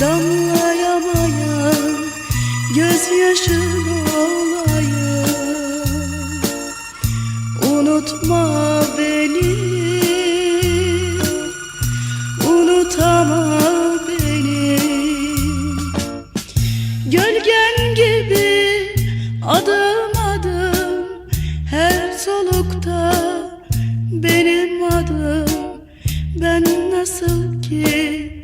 damlayamayan Gözyaşın olayım. Unutma beni Unutama beni. Gölgen gibi adım adım Her solukta benim adım. Ben nasıl ki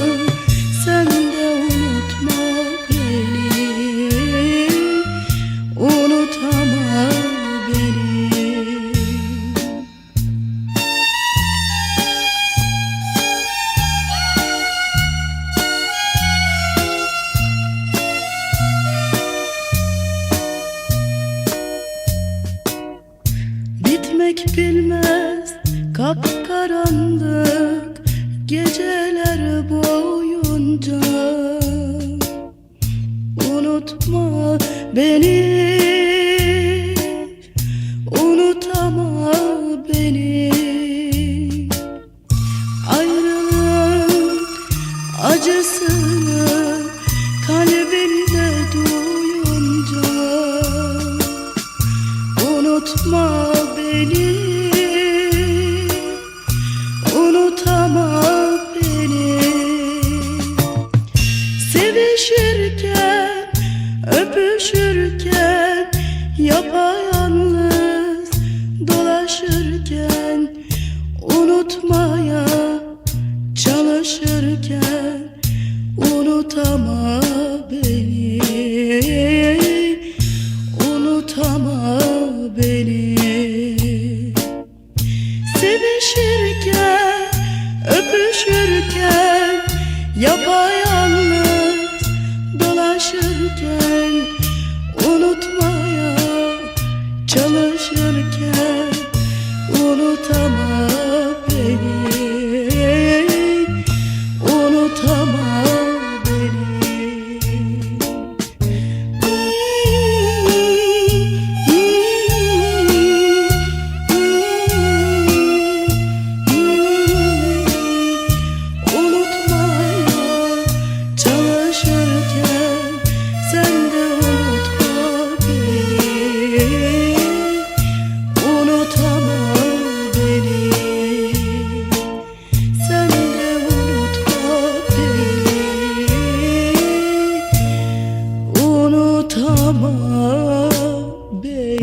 Bitmek bilmez kapkaranlık geceler boyunca. Unutma beni Unutama beni. Ayrılığın acısını kalbinde duyunca. Unutma beni Unutama beni. Sevişirken Öpüşürken Yapayalnız Dolaşırken Unutmaya Çalışırken Unutama Yapayalnız dolaşırken Unutmaya çalışırken Unutama Unutama beni